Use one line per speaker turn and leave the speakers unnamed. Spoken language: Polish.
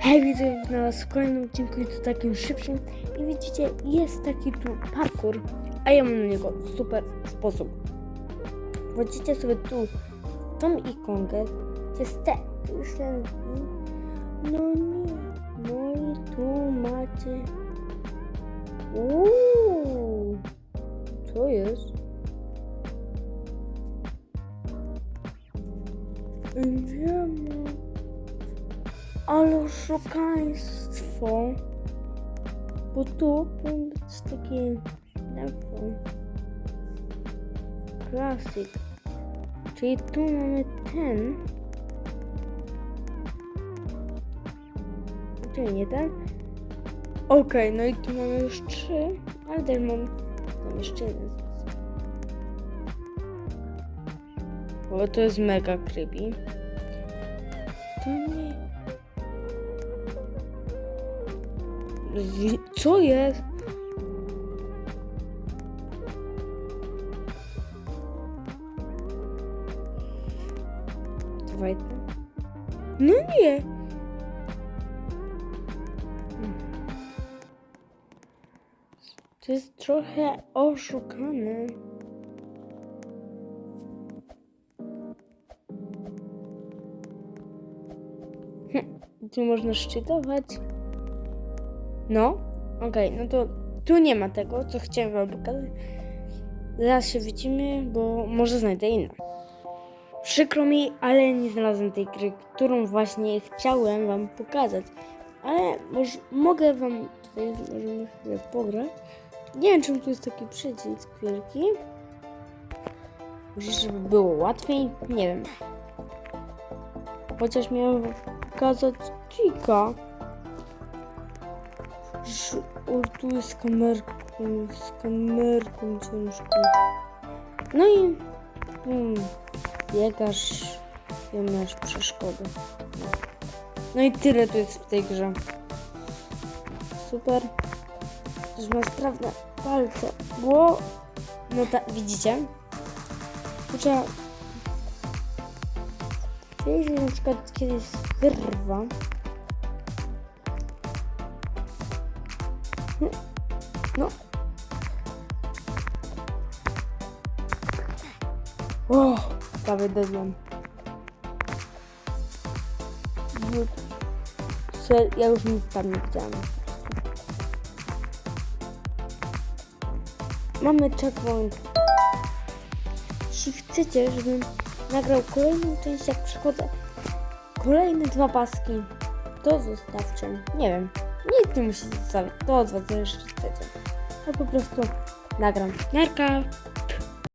Hej, widzę was w kolejnym odcinku i to takim szybszym. I widzicie, jest taki tu parkour, a ja mam na niego super sposób. Wchodzicie sobie tu tą ikonkę, gdzie jest te, no nie, no i tu macie, uuu, co jest? Wiem. Ale oszukaństwo. Bo tu powinien być takie lewo. Classic. Czyli tu mamy ten. Czyli nie ten. Okej, no i tu mamy już trzy. Ale też mam, mam jeszcze jeden. Bo to jest mega creepy. To nie. Co jest? No nie. To jest trochę oszukane. Hm, Tu można szczytować. No, okej, no to tu nie ma tego, co chciałem wam pokazać. Zaraz się widzimy, bo może znajdę inną. Przykro mi, ale nie znalazłem tej gry, którą właśnie chciałem wam pokazać. Ale może, mogę wam tutaj, możemy chwilę pograć. Nie wiem, czemu tu jest taki przycisk wielki. Może, żeby było łatwiej? Nie wiem. Chociaż miałem pokazać trika. Tu jest z kamerką, z kamerką ciężko. No i hmm, biegasz, masz przeszkody. No. i tyle tu jest w tej grze. Super. Też ma sprawne palce, bo no tak, widzicie? Trzeba Jeśli na przykład kiedyś wyrwa, No. O, prawie. Ser, ja już nic tam nie widziałam. Mamy checkpoint. Jeśli chcecie, żebym nagrał kolejną część, jak przychodzę kolejne dwa paski, to zostawcie. Nie wiem. Nikt nie musi zostawić. To od was zależy, czy chcecie. Ja po prostu nagram. Narka!